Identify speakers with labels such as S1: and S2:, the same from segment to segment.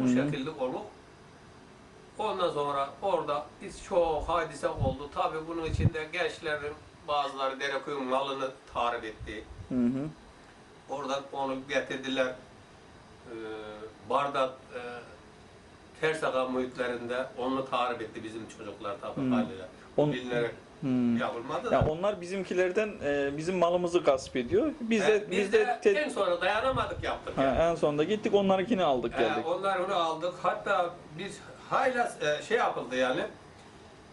S1: Bu
S2: Hı hı.
S1: şekilde olup ondan sonra orada biz çok hadise oldu. Tabii bunun içinde gençlerin bazıları Dereköy'ün malını tarif etti.
S2: Hı hı.
S1: Oradan onu getirdiler. Ee, Bardak e, Tersaka muhitlerinde onu tarif etti bizim çocuklar tabii
S2: Hmm.
S1: haliyle.
S2: On-
S1: Bilinerek
S2: Hmm.
S1: yapılmadı da.
S2: Ya onlar bizimkilerden e, bizim malımızı gasp ediyor. Biz de
S1: Ee,
S2: biz de te-
S1: en sonra dayanamadık yaptık.
S2: ha,
S1: yani.
S2: en sonunda gittik onlarınkini aldık
S1: Ee,
S2: geldik.
S1: onlar onu aldık. Hatta biz hala e, şey yapıldı yani.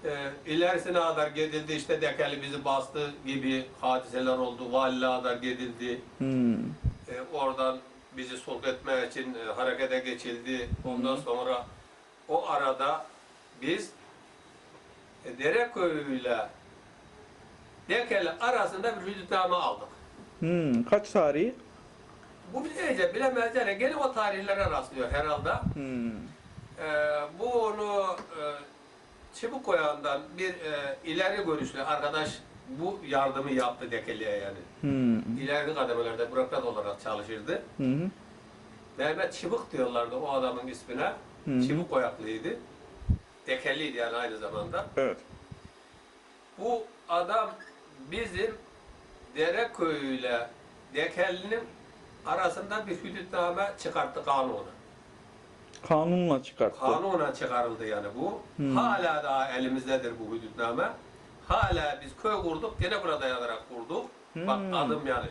S1: E, ilerisine kadar gidildi işte Dekeli bizi bastı gibi hadiseler oldu. Valiliğe kadar gidildi.
S2: Hmm.
S1: E, oradan bizi sulh etmek için e, harekete geçildi. Ondan sonra o arada biz e, Dereköy ile Dekeli arasında bir hüdütname aldık.
S2: Hmm. Kaç tarihi?
S1: Bu bilince bilemez yani gene o tarihlere rastlıyor herhalde.
S2: Hmm.
S1: Ee, bunu e, Çubukkoya'ndan bir e, ileri görüşlü arkadaş bu yardımı yaptı Dekeli'ye yani.
S2: Hmm.
S1: İleri kademelerde bürokrat olarak çalışırdı.
S2: Hı.
S1: Mehmet Çıbık diyorlardı o adamın ismine.
S2: Hı.
S1: Çıbık koyaklıydı. Dekeliydi yani aynı zamanda.
S2: Evet.
S1: Bu adam bizim Dereköy ile Dekeli'nin arasında bir hüdütname çıkarttı kanunu.
S2: Kanunla çıkarttı.
S1: Kanuna çıkarıldı yani bu.
S2: Hmm.
S1: Hala daha elimizdedir bu hüdütname. Hala biz köy kurduk, gene burada yanarak kurduk. Bak
S2: Hmm.
S1: adım yani.